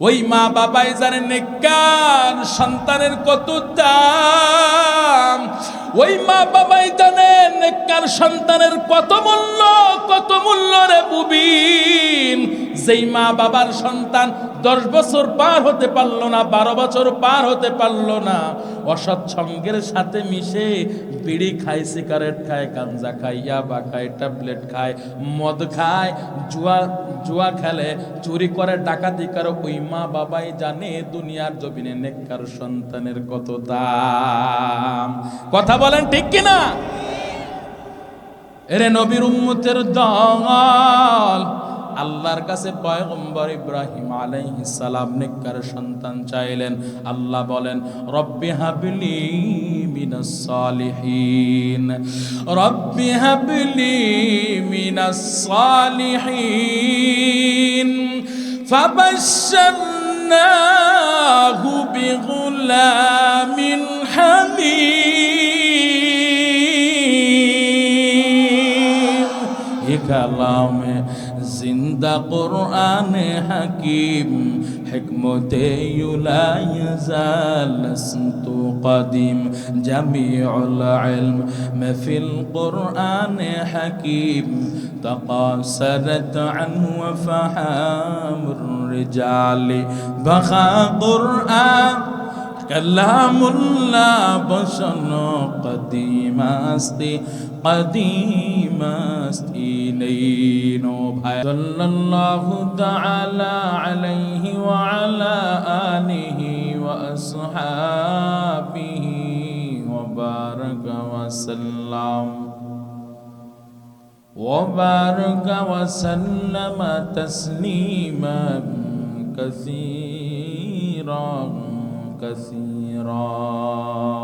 ওই মা বাবাই জানে নেকার সন্তানের কত দাম। ওই মা বাবাই জানে নেকার সন্তানের কত মূল্য কত মূল্য রে বুবিন যেই মা বাবার সন্তান দশ বছর পার হতে পারল না, বারো বছর পার হতে পারল না, অসৎ সঙ্গের সাথে মিশে বিড়ি খায়, সিগারেট খায়, গাঞ্জা খায়, ইয়াবা খায়, ট্যাবলেট খায়, মদ খায়, জুয়া জুয়া খেলে, চুরি করে, ডাকাতি করে, ওই মা বাবাই জানে দুনিয়ার জমিনে নেককার সন্তানের কত দাম। কথা বলেন ঠিক কিনা এরে নবীর উম্মতের দল আল্লাহর কাছে পয়গম্বর ইব্রাহিম আলাইহিস সালাম নেককার সন্তান চাইলেন আল্লাহ বলেন রব্বি হাবলি মিনাস সালিহিন রব্বি হাবলি মিনাস সালিহিন فبشرناه بغلام حليم كلام زند قرآن حكيم حكمتي لا يزال سنت قديم. جميع العلم ما في القرآن حكيم. تقاصرت عنه وفحام الرجال. بخا قرآن كلام الله بشر قديم أستي قديم استيلين صلى الله تعالى عليه وعلى آله وأصحابه وبارك وسلم. وبارك وسلم تسليما كثيرا كثيرا.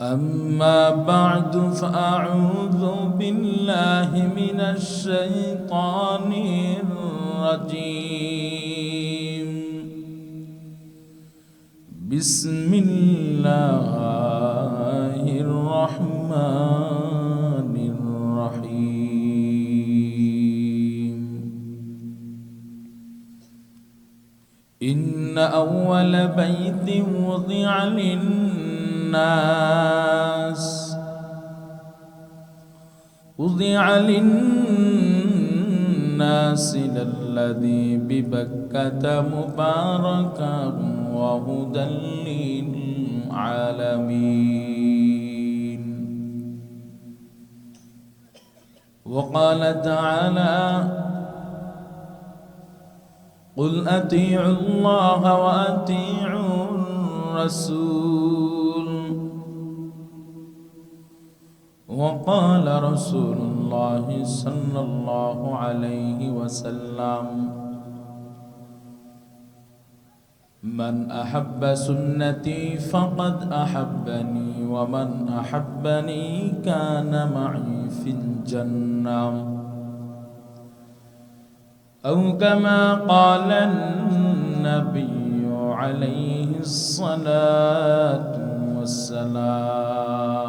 أما بعد فأعوذ بالله من الشيطان الرجيم. بسم الله الرحمن الرحيم. إن أول بيت وضع للناس وضع للناس للذي ببكة مباركا وهدى للعالمين. وقال تعالى قل أطيعوا الله وأطيعوا الرسول وقال رسول الله صلى الله عليه وسلم من أحب سنتي فقد أحبني ومن أحبني كان معي في الجنة. أو كما قال النبي عليه الصلاة والسلام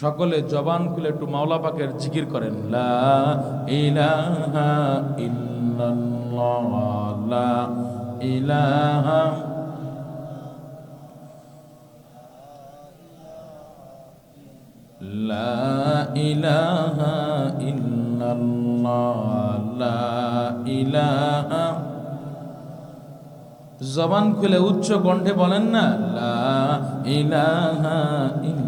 সকলে জবান খুলে একটু মাওলা পাকের জিকির করেন, লা লা ইলাহা লা ইলাহা জবান খুলে উচ্চ কণ্ঠে বলেন না, লা ইলাহা ইল্লাল্লাহ।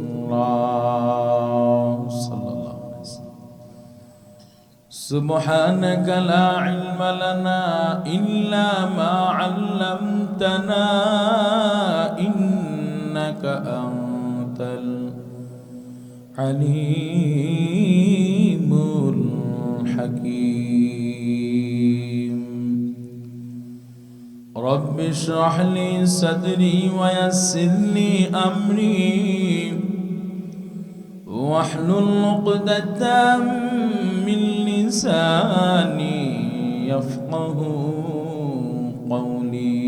صلى الله عليه وسلم سبحانك لا علم لنا إلا ما علمتنا إنك أنت العليم الحكيم رب اشرح لي صدري ويسر لي أمري واحلل عقدة من لساني يفقه قولي.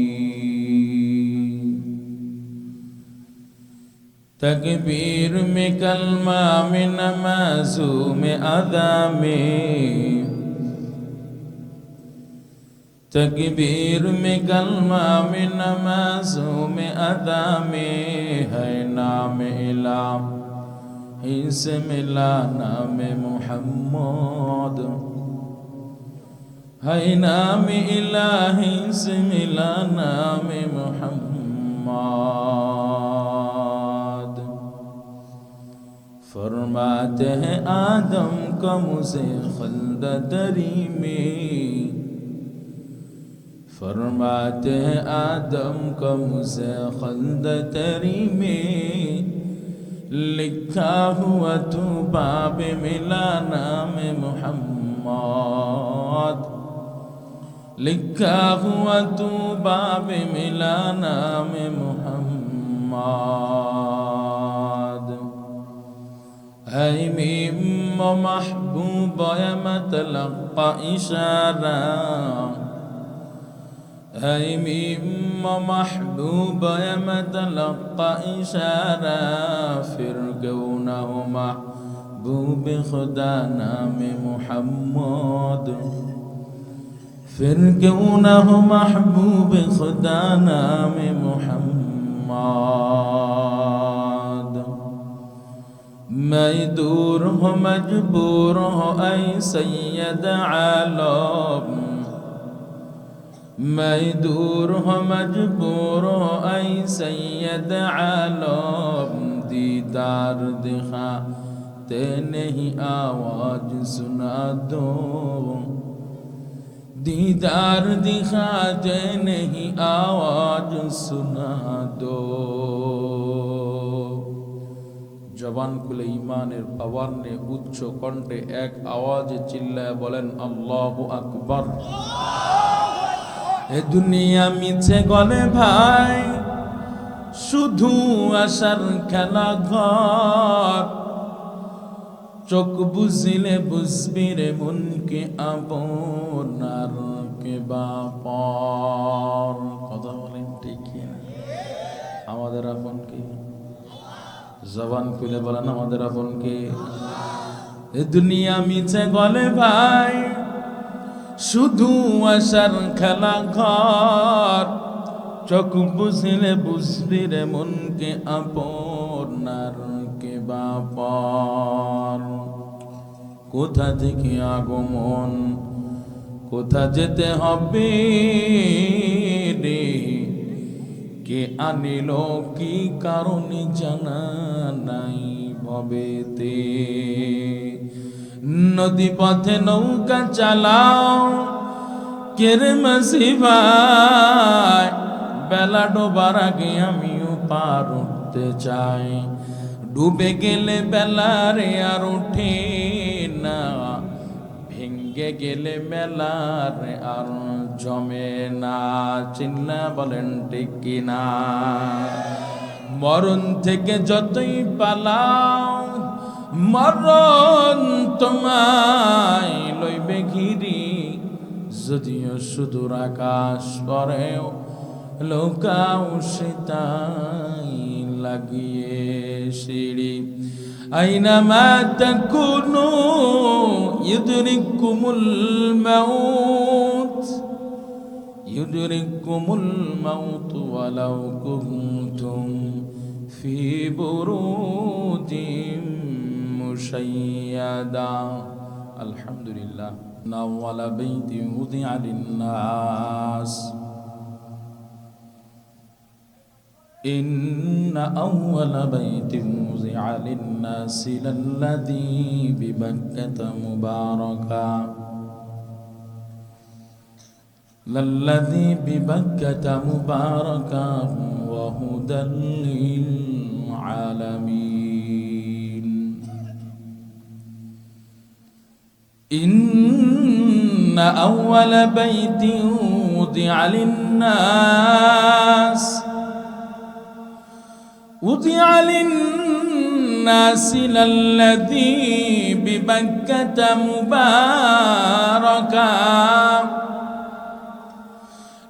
تکبیر میں کلمہ میں نمازوں میں ادا میں تکبیر میں کلمہ میں نام سے ملا نام محمد ہے نام الہی سے ملا نام محمد فرماتے ہیں آدم کا مجھے خلد دری میں فرماتے ہیں آدم کا مجھے خلد تری میں لکھا ہوا تو باب ملا نام محمد لکھا ہوا تو باب ملا نام محمد ہے میم محبوب یا مطلق اشارہ هيم محبوبة متلقى إشارة فرقونه محبوب خدانا محمد. فرقونه محبوب خدانا من محمد. يدور هو مجبور هو أي سيد عالم. مجدور ہو مجبور ہو اے سید عالم دیدار دکھا تے نہیں آواز سنا دو دیدار دکھاتے نہیں آواز سنا دو জবান খুলে ইমানের পাওয়ার নিয়ে উচ্চ কণ্ঠে এক আওয়াজে চিল্লায় বলেন আল্লাহ আকবর এ দুনিয়া মিছে গলে ভাই, শুধু আসার খেলা ঘর। চোখ বুঝিলে বুঝবি রে মনকে আপনার কে বাপর কথা বলেন ঠিক আমাদের আপন কে জবান খুলে বলেন আমাদের আপন কে দুনিয়া মিছে গলে ভাই শুধু আসার খেলা ঘর। চোখ বুঝিলে বুঝবি রে মনকে আপনার কে বাপর কোথা থেকে আগমন, কোথা যেতে হবে রে? কে আনিল, কি কারণে জানা নাই ভবেতে? নদী পথে নৌকা চালাও কেরে মাসি ভাই বেলা ডোবার আগে আমিও পার উঠতে চাই। ডুবে গেলে বেলারে আর ওঠে না ভেঙ্গে গেলে মেলার আর জমে না। চিন্না বলেন ঠিক কিনা? মরণ থেকে যতই পালাও মরণ তোমায় লইবে ঘিরি। যদিও সুদূর আকাশ পরেও লোকাও সেতাই লাগিয়ে সিঁড়ি। আইনামা ইদুরি কুমুল মাউত। ইউদরিকুমুল মাউত ওয়ালাও কুনতুম ফি বুরুদিম مشيدا الحمد لله أول بيت وضع للناس. إن أول بيت وضع للناس للذي ببكة مباركا. للذي ببكة مباركا وهدى للعالمين. إن أول بيت وضع للناس وضع للناس للذي ببكة مباركا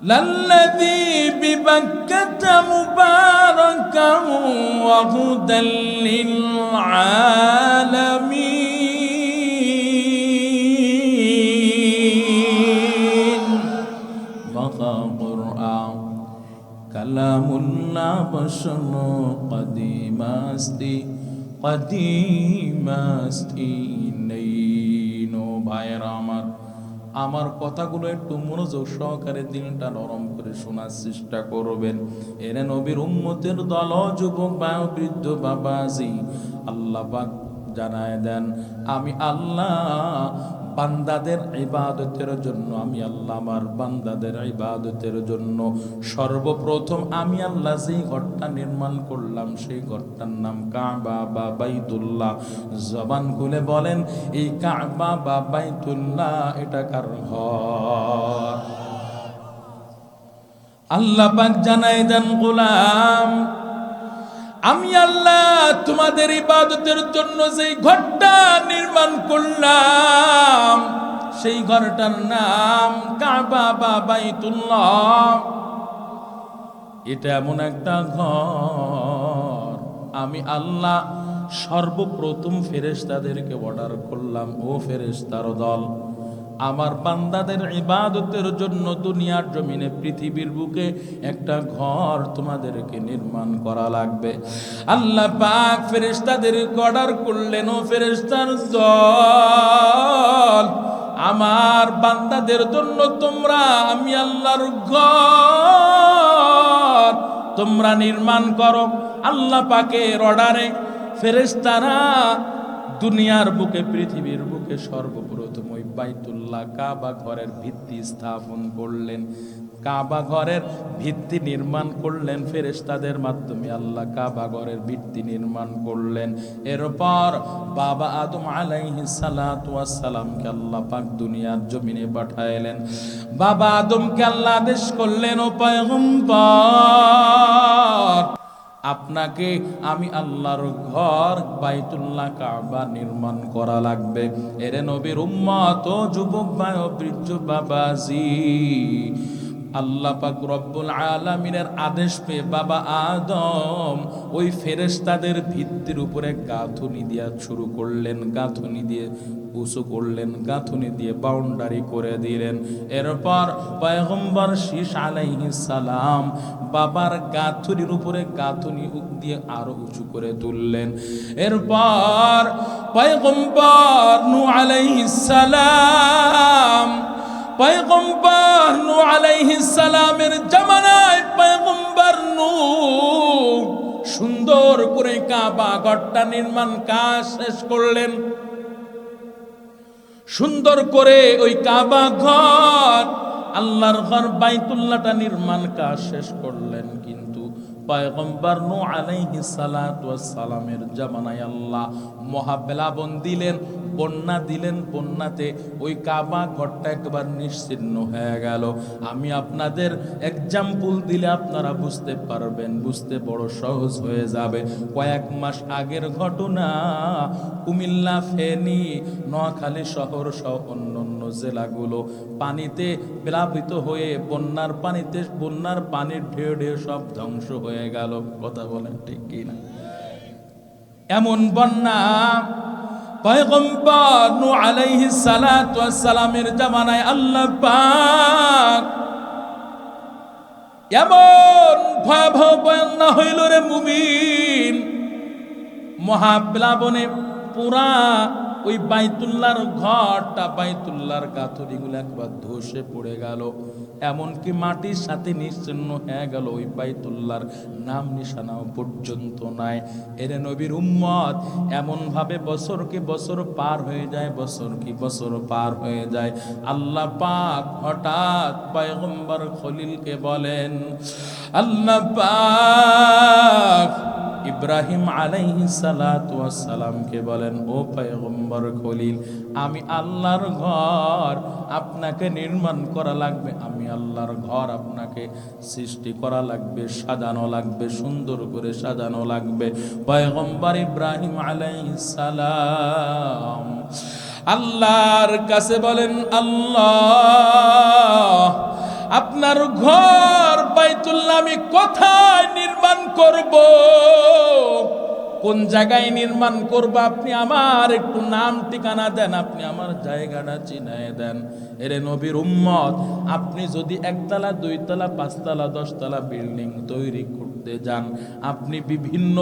للذي ببكة مباركا وهدى للعالمين. كلام الله بشر قديم استي قديم استي নেইনো ভাইরা আমার আমার কথাগুলো একটু মনোযোগ সহকারে দিনটা নরম করে শোনার চেষ্টা করবেন এনে নবীর উম্মতের দল যুবক বা বৃদ্ধ বাবাজি আল্লাহ পাক জানায় দেন, আমি আল্লাহ, বান্দাদের ইবাদতের জন্য, আমি আল্লাহ আমার বান্দাদের ইবাদতের জন্য, সর্বপ্রথম আমি আল্লাহ যেই ঘরটা নির্মাণ করলাম, সেই ঘরটার নাম কাবা বা বাইতুল্লাহ। জবান খুলে বলেন, এই কাবা বা বাইতুল্লাহ, এটা কার ঘর? আল্লাহ পাক জানাই দেন, গোলাম আমি আল্লাহ তোমাদের ইবাদতের জন্য যেই ঘরটা নির্মাণ করলাম, সেই ঘরটার নাম কাবা বা বাইতুল্লাহ। এটা এমন একটা ঘর। আমি আল্লাহ সর্বপ্রথম ফেরেশতাদেরকে অর্ডার করলাম, ও ফেরেশতার দল। আমার বান্দাদের ইবাদতের জন্য দুনিয়ার জমিনে পৃথিবীর বুকে একটা ঘর তোমাদেরকে নির্মাণ করা লাগবে। আল্লাহ পাক ফেরেশতাদের অর্ডার করলেন, ও ফেরেশতার দল, আমার বান্দাদের জন্য তোমরা, আমি আল্লাহর ঘর, তোমরা নির্মাণ করো। আল্লাহ পাকের অর্ডারে ফেরেশতারা দুনিয়ার বুকে, পৃথিবীর বুকে সর্বপ্রথম বাইতুল্লাহ কাবা ঘরের ভিত্তি স্থাপন করলেন। কাবা ঘরের ভিত্তি নির্মাণ করলেন ফেরেস্তাদের মাধ্যমে আল্লাহ কাবা ঘরের ভিত্তি নির্মাণ করলেন। এরপর বাবা আদম আলাইহিস সালাতু আল্লাহ পাক দুনিয়ার জমিনে পাঠাইলেন। বাবা আদমকে আল্লাহ আদেশ করলেন, ও পয়গম্বর আপনাকে আমি আল্লাহর ঘর বাইতুল্লাহ কাবা নির্মাণ করা লাগবে। এরে নবীর উম্মত যুবক বায় বৃদ্ধ বাবাজি আল্লাহ পাক রব্বুল আলামিনের আদেশ পেয়ে বাবা আদম ওই ফেরেশতাদের ভিত্তির উপরে গাঁথুনি দিয়া শুরু করলেন, গাঁথুনি দিয়ে উঁচু করলেন, গাঁথুনি দিয়ে বাউন্ডারি করে দিলেন। এরপর পয়গম্বর শীষ আলাইহিস সালাম বাবার গাঁথুনির উপরে গাঁথুনি দিয়ে আরও উঁচু করে তুললেন। এরপর পয়গম্বর নু আলাইহিস সালাম পয়গম্বর নু আলাইহিস সালামের জামানায় পয়গম্বর নু সুন্দর করে কাবা ঘরটা নির্মাণ কাজ শেষ করলেন। সুন্দর করে ওই কাবা ঘর, আল্লাহর ঘর বাইতুল্লাহটা নির্মাণ কাজ শেষ করলেন কিন্তু পয়গম্বর নু আলাইহি সালামের জামানায় আল্লাহ মহাবেলাবন দিলেন। বন্যা দিলেন বন্যাতে, ওই কাবা ঘরটা একবার নিশ্চিন্ন হয়ে গেল। আমি আপনাদের এক্সাম্পল দিলে আপনারা বুঝতে পারবেন, বুঝতে বড় সহজ হয়ে যাবে। কয়েক মাস আগের ঘটনা, কুমিল্লা, ফেনী, নোয়াখালী শহর সহ অন্যান্য জেলাগুলো। পানিতে প্লাবিত হয়ে বন্যার পানিতে, বন্যার পানির ঢেউ ঢেউ সব ধ্বংস হয়ে গেল। কথা বলেন ঠিক কিনা? এমন বন্যা পয়গম্বর সালাতু ওয়াস সালামের জামানায় আল্লাহ পাক এমন ভয়াবহ বন্যা হইল রে মুমিন। মহাপ্লাবনে পুরা ওই বাইতুল্লার ঘরটা বাইতুল্লার গাথরিগুলো একবার ধসে পড়ে গেল। এমনকি মাটির সাথে নিশ্চিন্ন হয়ে গেল ওই বাইতুল্লার নাম নিশানাও পর্যন্ত নাই। এরে নবীর উম্মত এমনভাবে বছরকে বছর পার হয়ে যায় বছর কি বছর পার হয়ে যায়। আল্লাহ পাক হঠাৎ পয়গম্বর খলিলকে বলেন, আল্লাহ পাক ইব্রাহিম আলাইহি সালামকে বলেন, ও পয়গম্বর খলিল, আমি আল্লাহর ঘর আপনাকে নির্মাণ করা লাগবে, আমি আল্লাহর ঘর আপনাকে সৃষ্টি করা লাগবে, সাজানো লাগবে, সুন্দর করে সাজানো লাগবে। পয়গম্বর ইব্রাহিম আলাইহি সালাম আল্লাহর কাছে বলেন, আল্লাহ আপনার ঘর বাইতুল্লাহ আমি কোথায় নির্মাণ করব? কোন জায়গায় নির্মাণ করব? আপনি আমার একটু নাম ঠিকানা দেন, আপনি আমার জায়গাটা চিনায় দেন। এরে নবীর উম্মত, আপনি যদি একতলা, দুইতলা, পাঁচতলা, দশতলা বিল্ডিং তৈরি করতে যান। আপনি বিভিন্ন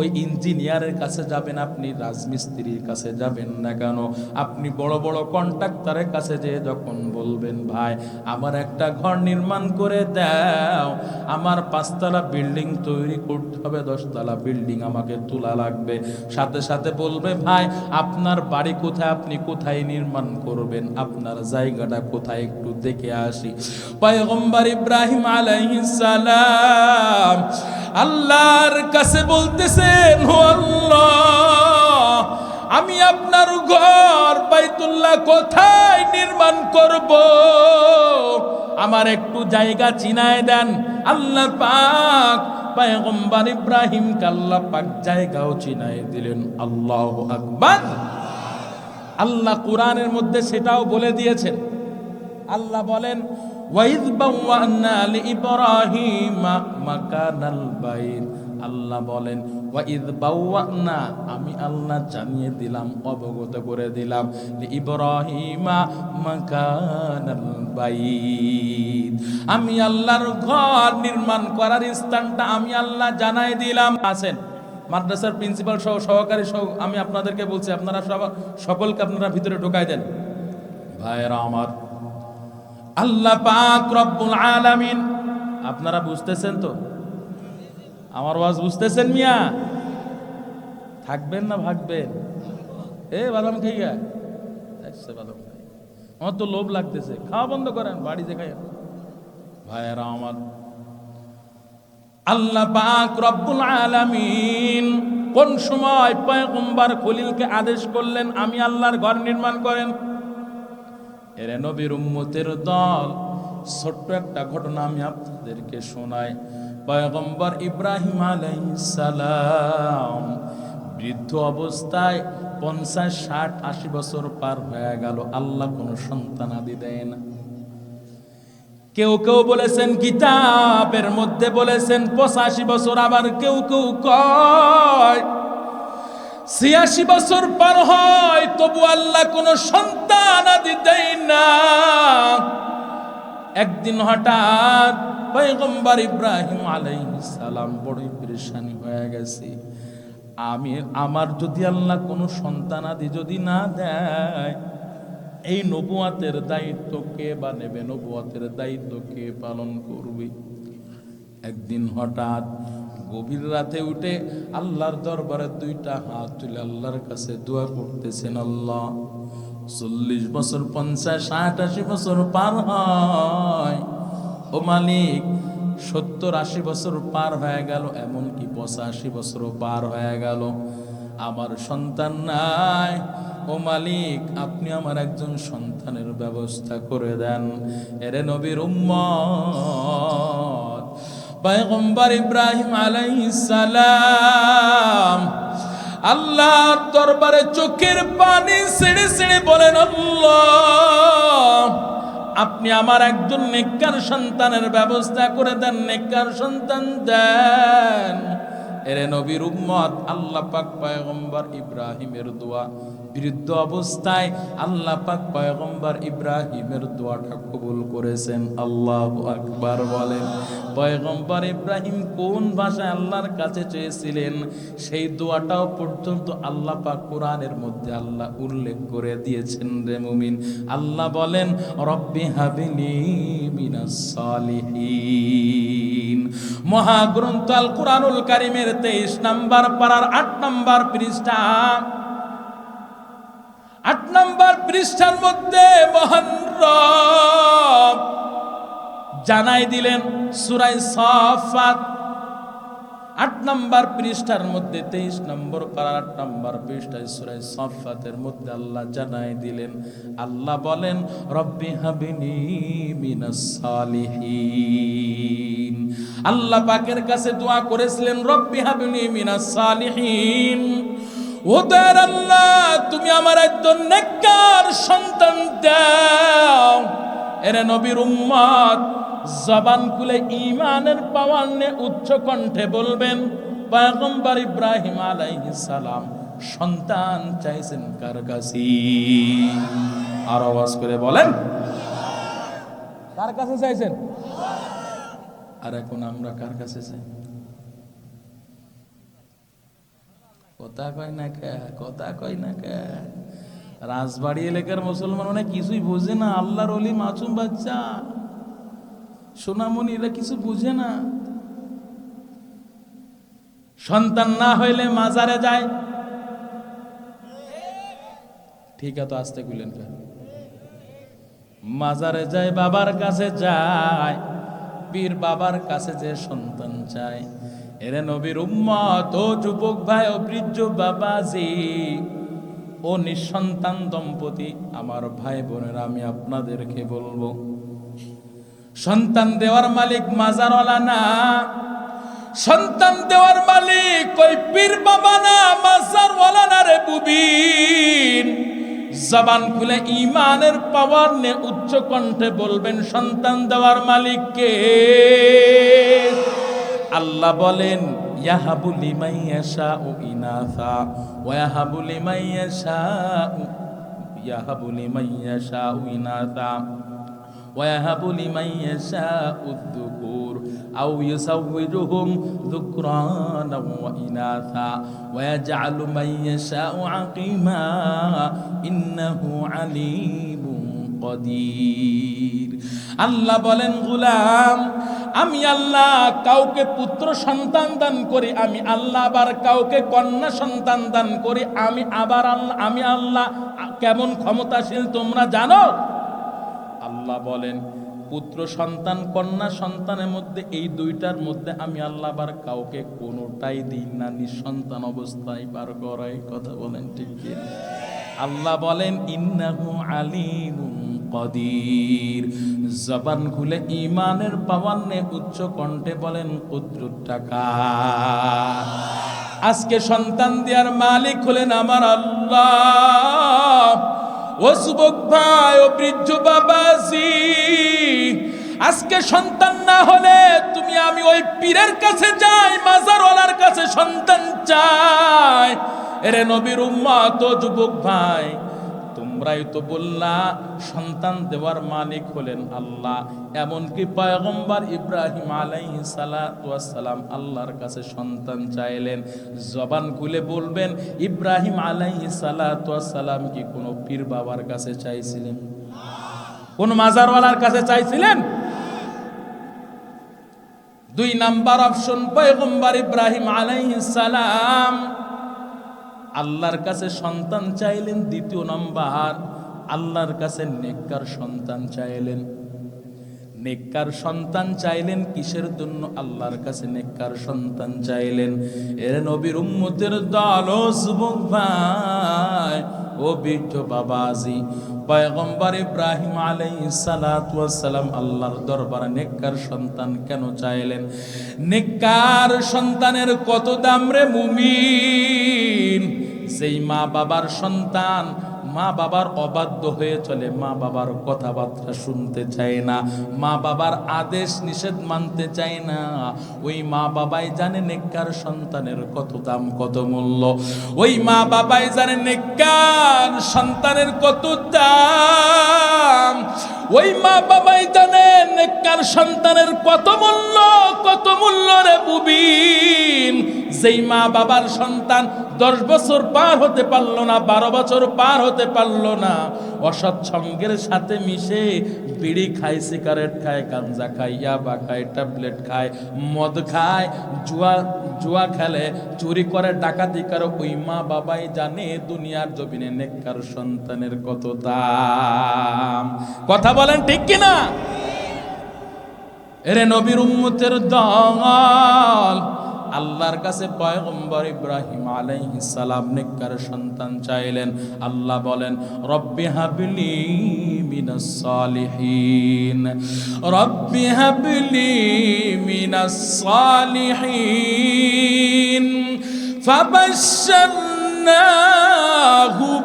ওই ইঞ্জিনিয়ারের কাছে যাবেন, আপনি রাজমিস্ত্রির কাছে যাবেন না কেন? আপনি বড় বড় কন্ট্রাক্টরের কাছে যে যখন বলবেন, ভাই, আমার একটা ঘর নির্মাণ করে দাও। আমার পাঁচতলা বিল্ডিং তৈরি করতে হবে, দশতলা বিল্ডিং আমাকে তোলা লাগবে। সাথে সাথে বলবে, ভাই, আপনার বাড়ি কোথায়? আপনি কোথায় নির্মাণ করবেন? আপনার জায়গাটা কোথায়? একটু দেখে আসি। পয়গম্বর ইব্রাহিম আলাইহিস সালাম আল্লাহর কাছে বলতেছেন আল্লাহ, আমি আপনার ঘর বাইতুল্লাহ কোথায় নির্মাণ করব? আমার একটু জায়গা চিনায় দেন। আল্লাহ পাক পয়গম্বর ইব্রাহিম আল্লাহ পাক জায়গাও চিনায় দিলেন। আল্লাহ আকবার। আল্লাহ কোরআনের মধ্যে সেটাও বলে দিয়েছেন। আল্লাহ বলেন ওয়াইদ বাওয়ানা লিইব্রাহিমা মাকানাল বাইত। আল্লাহ বলেন, ওয়াইদ বাওয়ানা আমি আল্লাহ জানিয়ে দিলাম, অবগত করে দিলাম। ইব্রাহিমা মাকানাল আমি আল্লাহর ঘর নির্মাণ করার স্থানটা আমি আল্লাহ জানাই দিলাম। আছেন? মাদ্রাসার প্রিন্সিপাল সহ সহকারী সহ, আমি আপনাদেরকে বলছি, আপনারা সকলকে আপনারা ভিতরে ঢোকাই দেন। ভাইয়েরা আমার আল্লাহ পাক রব্বুল আলামিন। আপনারা বুঝতেছেন তো? আমার ওয়াজ বুঝতেছেন মিয়া? থাকবেন না ভাগবেন? এ, বাদাম খাইয়া এসছে বাদাম খাই। আমার তো লোভ লাগতেছে। খাওয়া বন্ধ করেন বাড়িতে খাই ভাইয়েরা আমার। আল্লাহ পাক রব্বুল আলামিন কোন সময় পয়গম্বর খলিলকে আদেশ করলেন, আমি আল্লাহর ঘর নির্মাণ করেন? এর নবীর উম্মতের দল, ছোট্ট একটা ঘটনা আমি আপনাদেরকে শোনাই। পয়গম্বর ইব্রাহিম সালাম বৃদ্ধ অবস্থায় পঞ্চাশ, ষাট, আশি বছর পার হয়ে গেল। আল্লাহ কোনো সন্তান আদি দেয় না। কেউ কেউ বলেছেন কিতাবের মধ্যে বলেছেন, পঁচাশি বছর আবার কেউ কেউ কয় ছিয়াশি বছর পার হয়, তবু আল্লাহ কোনো সন্তান আদি দেয় না। একদিন হঠাৎ পয়গম্বর ইব্রাহিম সালাম বড়ই পরেশানি হয়ে গেছে। আমি, আমার যদি আল্লাহ কোনো সন্তান আদি যদি না দেয়, এই নবুয়াতের দায়িত্ব কে বা নেবে? নবুয়াতের দায়িত্ব কে পালন করবে? একদিন হঠাৎ গভীর রাতে উঠে আল্লাহর দরবারে দুইটা হাত তুলে আল্লাহর কাছে দোয়া করতেছেন, আল্লাহ, চল্লিশ বছর, পঞ্চাশ, ষাট, আশি বছর পার হয়। ও মালিক, সত্তর, আশি বছর পার হয়ে গেল, এমনকি পঁচাশি বছর পার হয়ে গেল। আমার সন্তান নাই। ও মালিক, আপনি আমার একজন সন্তানের ব্যবস্থা করে দেন। এরে নবীর উম্মত পয়গম্বর ইব্রাহিম আলাইহিস সালাম আল্লাহর দরবারে চোখের পানি ছেড়ে ছেড়ে বলেন, আল্লাহ, আপনি আমার একজন নেককার সন্তানের ব্যবস্থা করে দেন, নেককার সন্তান দেন। এরে নবীর উম্মত, আল্লাহ পাক পয়গম্বর ইব্রাহিমের দোয়া বিরুদ্ধ অবস্থায় আল্লাহ পাক পয়গম্বর ইব্রাহিমের দোয়াটা কবুল করেছেন। আল্লাহ আকবার বলেন, পয়গম্বর ইব্রাহিম কোন ভাষায় আল্লাহর কাছে চেয়েছিলেন? সেই দোয়াটাও পর্যন্ত আল্লাহ পাক কোরআনের মধ্যে আল্লাহ উল্লেখ করে দিয়েছেন রে মুমিন। আল্লাহ বলেন, রব্বি হাবিলি মিনাস সালিহিন। মহাগ্রন্থ আল কোরআনুল কারিমের তেইশ নাম্বার পাড়ার আট নাম্বার পৃষ্ঠা আট নম্বর পৃষ্ঠার মধ্যে মহান জানাই দিলেন সুরাই সাফাত। আট নম্বর পৃষ্ঠার মধ্যে, তেইশ নম্বর পারা আট নম্বর পৃষ্ঠায় সুরাই সফাতের মধ্যে আল্লাহ জানাই দিলেন, আল্লাহ বলেন, রব্বি হাবিনি মিনাস সালিহিন। আল্লাহ পাকের কাছে দোয়া করেছিলেন, রব্বি হাবিনি মিনাস সালিহিন। ও তুমি আমার একজন নেককার সন্তান দাও। এরে নবীর উম্মত, জবান খুলে ইমানের পাওয়ার নে উচ্চ কণ্ঠে বলবেন, পয়গম্বর ইব্রাহিম আলাইহিস সালাম, সন্তান চাইছেন কার কাছে? আর আওয়াজ করে বলেন, কার কাছে চাইছেন? আর এখন আমরা কার কাছে চাই? কথা কয় না কে? কথা কয় না কে? রাজবাড়ি এলাকার মুসলমান মানে কিছুই বোঝে না। আল্লাহর অলি মাসুম বাচ্চা। সোনামণি এরা কিছু বুঝে না। সন্তান না হইলে মাজারে যায়। ঠিক আছে, আসতে গুলেন মাজারে যায়, বাবার কাছে যায়। পীর বাবার কাছে যে সন্তান চায়। এরে নবীর উম্মত, ও যুবক ভাই, ও বৃদ্ধ বাবাজি, ও নিঃসন্তান দম্পতি, আমার ভাই বোনের, আমি আপনাদেরকে বলব, সন্তান দেওয়ার মালিক মাজারওয়ালা না। সন্তান দেওয়ার মালিক ওই পীর বাবা না, মাজারওয়ালা না রে বুবিন। জবান খুলে ইমানের পাওয়ার নে উচ্চ কণ্ঠে বলবেন, সন্তান দেওয়ার মালিককে আল্লাহ বলেন ইয়াহাবু লিমান ইয়াশাউ ইনাসা ওয়া ইয়াহাবু লিমান ইয়াশাউ ইয়াহাবু লিমান ইয়াশাউ ইনাসা ويهب لمن يشاء الذكور أو يزوجهم ذكرانا وإناثا ويجعل من يشاء عقيما إنه عليم قدير আল্লাহ বলেন গুলাম আমি আল্লাহ কাউকে পুত্র সন্তান দান করি, আমি আল্লাহ আবার কাউকে কন্যা সন্তান দান করি, আমি আবার আল্লাহ, আমি আল্লাহ, কেমন ক্ষমতাশীল তোমরা জানো? আল্লাহ বলেন, পুত্র সন্তান, কন্যা সন্তানের মধ্যে, এই দুইটার মধ্যে আমি আল্লাহ আবার কাউকে কোনোটাই দিই না, নিঃসন্তান অবস্থায় বার করাই কথা বলেন ঠিক আল্লাহ বলেন, ইন্নাহু আলিমুন কদির। জবান খুলে ইমানের পাওয়ান্নে উচ্চ কণ্ঠে বলেন, কুদ্রুত টাকা। আজকে সন্তান দেওয়ার মালিক হলেন আমার আল্লাহ। ও যুবক ভাই, ও বৃদ্ধ বাবাজি, আজকে সন্তান না হলে তুমি আমি ওই পীরের কাছে যাই, মাজারওয়ালার কাছে সন্তান চাই। এরে নবীর উম্মা তো যুবক ভাই তোমরাই তো বললা, সন্তান দেওয়ার মালিক হলেন আল্লাহ। এমনকি পয়গম্বর ইব্রাহিম আলাইহি সালাম আল্লাহর কাছে সন্তান চাইলেন। জবান খুলে বলবেন, ইব্রাহিম আলাইহি সালাম কি কোনো পীর বাবার কাছে চাইছিলেন? কোন মাজারওয়ালার কাছে চাইছিলেন? দুই নাম্বার অপশন, পয়গম্বর ইব্রাহিম আলাইহিস সালাম আল্লাহর কাছে সন্তান চাইলেন দ্বিতীয় নম্বর, আল্লাহর কাছে নেককার সন্তান চাইলেন। নেককার সন্তান চাইলেন কিসের জন্য? আল্লাহর কাছে নেককার সন্তান চাইলেন। এর নবীর উম্মতের দল, ও যুবক ভাই, ও বৃদ্ধ বাবাজি, পয়গম্বর ইব্রাহিম আলাইহিস সালাতু ওয়াস সালাম আল্লাহর দরবারে নেককার সন্তান কেন চাইলেন? নেককার সন্তানের কত দাম রে মুমিন? যেই মা বাবার সন্তান। মা বাবার অবাধ্য হয়ে চলে। মা বাবার কথাবার্তা শুনতে চায় না। মা বাবার আদেশ নিষেধ মানতে চায় না। ওই মা বাবাই জানে নেককার সন্তানের কত দাম, কত মূল্য। ওই মা বাবাই জানে নেককার সন্তানের কত দাম। ওই মা বাবাই জানেন কার সন্তানের কত মূল্য কত মূল্য রে বুবিন। যেই মা বাবার সন্তান দশ বছর পার হতে পারল না, বারো বছর পার হতে পারল না অসৎ সঙ্গের সাথে মিশে বিড়ি খায়, সিগারেট খায় গাঞ্জা খায়, ইয়াবা খায়, ট্যাবলেট খায়, মদ খায়, জুয়া জুয়া খেলে, চুরি করে, ডাকাতি করে, ওই মা বাবাই জানে দুনিয়ার জমিনে নেককার সন্তানের কত দাম। কথা বলেন ঠিক কিনা? এরে নবীর উম্মতের দল আল্লাহর কাছে পয়গম্বর ইব্রাহিম সালাম নেককার সন্তান চাইলেন। আল্লাহ বলেন, রব্বি হাবলি মিনাস সালিহিন, রব্বি হাবলি মিনাস সালিহিন فبشرناه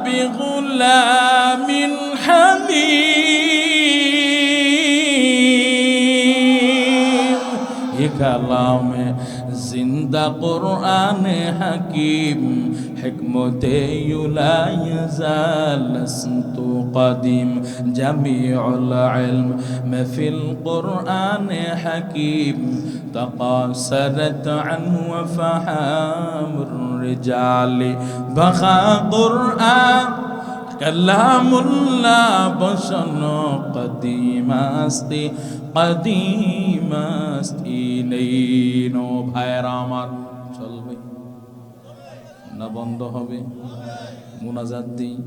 بغلام حليم يا كلامه زند قرآن حكيم حكمتي لا يزال لست قديم جميع العلم ما في القرآن حكيم تقاصرت عنه وفحام الرجال. بخا قرآن كلام الله بشن قديم أستي কদিমাস্তি নেই নো ভাইয়েরা আমার। চলবে। না বন্ধ হবে। মুনাজাত দিই।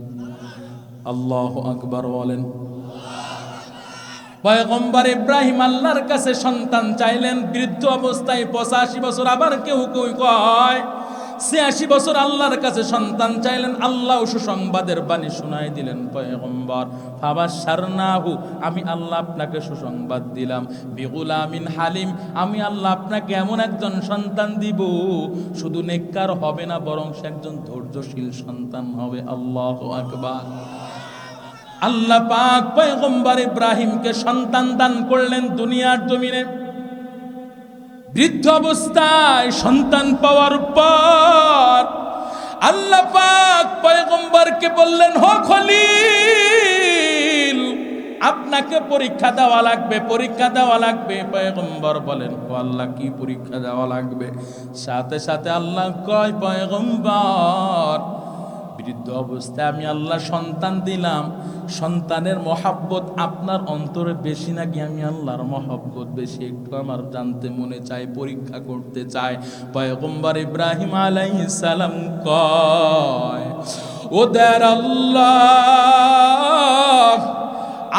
আল্লাহ আকবার বলেন। পয়গম্বর ইব্রাহিম আল্লাহর কাছে সন্তান চাইলেন। বৃদ্ধ অবস্থায় পঁচাশি বছর আবার কেউ কেউ কয় ছিয়াশি বছর আল্লাহর কাছে সন্তান চাইলেন, আল্লাহ সুসংবাদের বাণী শুনাই দিলেন, পয়গম্বর ফাবা সারনাহু আমি আল্লাহ আপনাকে সুসংবাদ দিলাম। বিগুল আমিন হালিম, আমি আল্লাহ আপনাকে এমন একজন সন্তান দিব, শুধু নেককার হবে না, বরং সে একজন ধৈর্যশীল সন্তান হবে। আল্লাহ আকবার। আল্লাহ পাক পয়গম্বর ইব্রাহিমকে সন্তান দান করলেন দুনিয়ার জমিনে। বৃদ্ধ অবস্থায় সন্তান পাওয়ার পর আল্লাহ পাক পয়গম্বরকে বললেন হো খলিল, আপনাকে পরীক্ষা দেওয়া লাগবে, পরীক্ষা দেওয়া লাগবে। পয়গম্বর বলেন, ও আল্লাহ, কি পরীক্ষা দেওয়া লাগবে? সাথে সাথে আল্লাহ কয়, পয়গম্বর বৃদ্ধ অবস্থায় আমি আল্লাহ সন্তান দিলাম। সন্তানের মহাব্বত আপনার অন্তরে বেশি নাকি আমি আল্লাহর মহাব্বত বেশি? একটু আমার জানতে মনে চাই পরীক্ষা করতে চাই পয়গম্বর ইব্রাহিম আলাইহিস সালাম কয় ওদের আল্লাহ,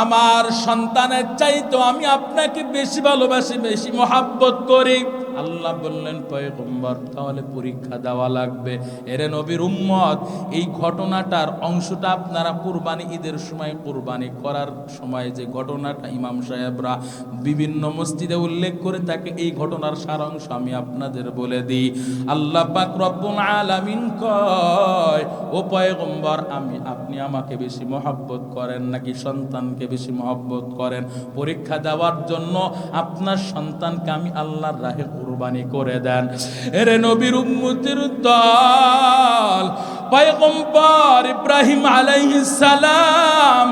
আমার সন্তানের চাইতো আমি আপনাকে বেশি ভালোবাসি, বেশি মহাব্বত করি। আল্লাহ বললেন, পয়গম্বর, তাহলে পরীক্ষা দেওয়া লাগবে। এরে নবীর উম্মত, এই ঘটনাটার অংশটা আপনারা কুরবানি ঈদের সময়, কুরবানি করার সময় যে ঘটনাটা ইমাম সাহেবরা বিভিন্ন মসজিদে উল্লেখ করে থাকে এই ঘটনার সারাংশ আমি আপনাদের বলে দিই। আল্লাহ আলামিন কয়, ও পয়গম্বর, আমি, আপনি আমাকে বেশি মহব্বত করেন নাকি সন্তানকে বেশি মহব্বত করেন? পরীক্ষা দেওয়ার জন্য আপনার সন্তানকে আমি আল্লাহর রাহে কুরবানি করে দেন। এরে নবীর উম্মতির দল, পয়গম্বর ইব্রাহিম সালাম,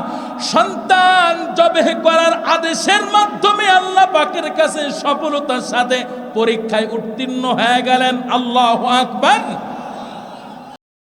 সন্তান জবে করার আদেশের মাধ্যমে আল্লাহ পাকের কাছে সফলতার সাথে পরীক্ষায় উত্তীর্ণ হয়ে গেলেন। আল্লাহ আকবার।